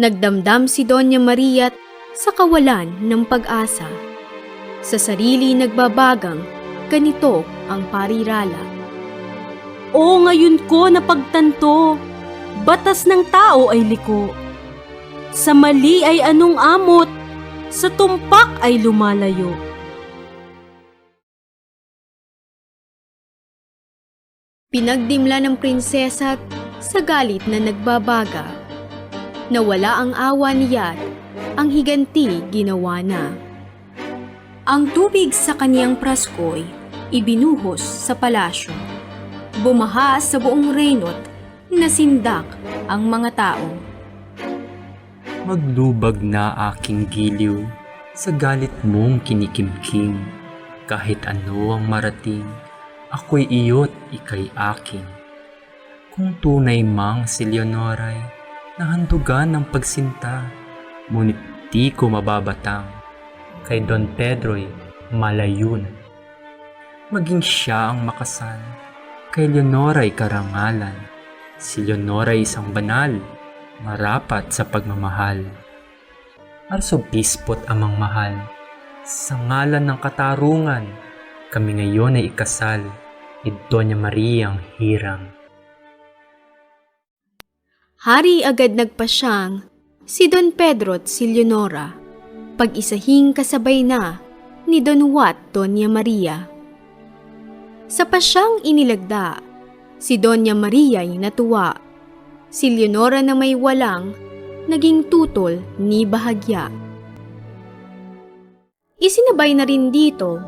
Nagdamdam si Doña Maria sa kawalan ng pag-asa. Sa sarili nagbabagang, ganito ang parirala. O ngayon ko napagtanto, batas ng tao ay liko. Sa mali ay anong amot, sa tumpak ay lumalayo. Pinagdimla ng prinsesa sa galit na nagbabaga. Nawala ang awa niya, ang higanti ginawa na. Ang tubig sa kaniyang praskoy, ibinuhos sa palasyo. Bumaha sa buong reynot, nasindak ang mga tao. Maglubag na aking giliw sa galit mong kinikimkim. Kahit ano ang marating, ako'y iyo't ikay akin. Kung tunay mang si Leonoray, nahandugan ng pagsinta, ngunit di ko mababatang. Kay Don Pedro'y malayo na. Maging siya ang makasal, kay Leonoray karangalan. Si Leonoray isang banal, marapat sa pagmamahal. Arsobispo't amang mahal, sa ngalan ng katarungan, kami ngayon ay ikasal ni Doña Maria ang hirang. Hari agad nagpasyang si Don Pedro at si Leonora, pag-isahing kasabay na ni Don Wat Doña Maria. Sa pasyang inilagda, si Doña Maria ay natuwa. Si Leonora na may walang, naging tutol ni bahagya. Isinabay na rin dito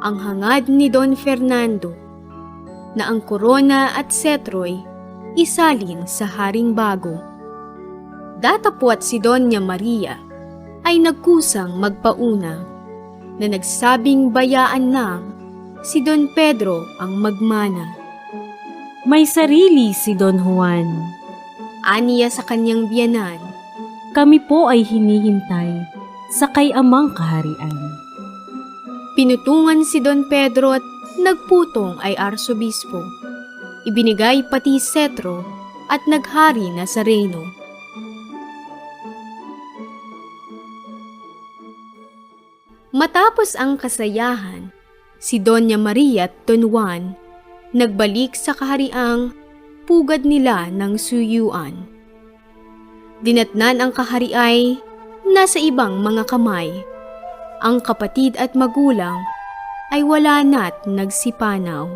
ang hangad ni Don Fernando na ang korona at setro'y isalin sa haring bago. Datapwat si Doña Maria ay nagkusang magpauna na nagsabing bayaan lang si Don Pedro ang magmana. May sarili si Don Juan. Aniya sa kanyang biyanan, Kami po ay hinihintay sa kay amang kaharian. pinutungan si Don Pedro at nagputong ay arsobispo. Ibinigay pati setro at naghari na sa reyno. Matapos ang kasayahan, si Doña Maria at Don Juan nagbalik sa kahariang pugad nila ng suyuan. Dinatnan ang kahari ay nasa ibang mga kamay. Ang kapatid at magulang ay wala na't nagsipanaw.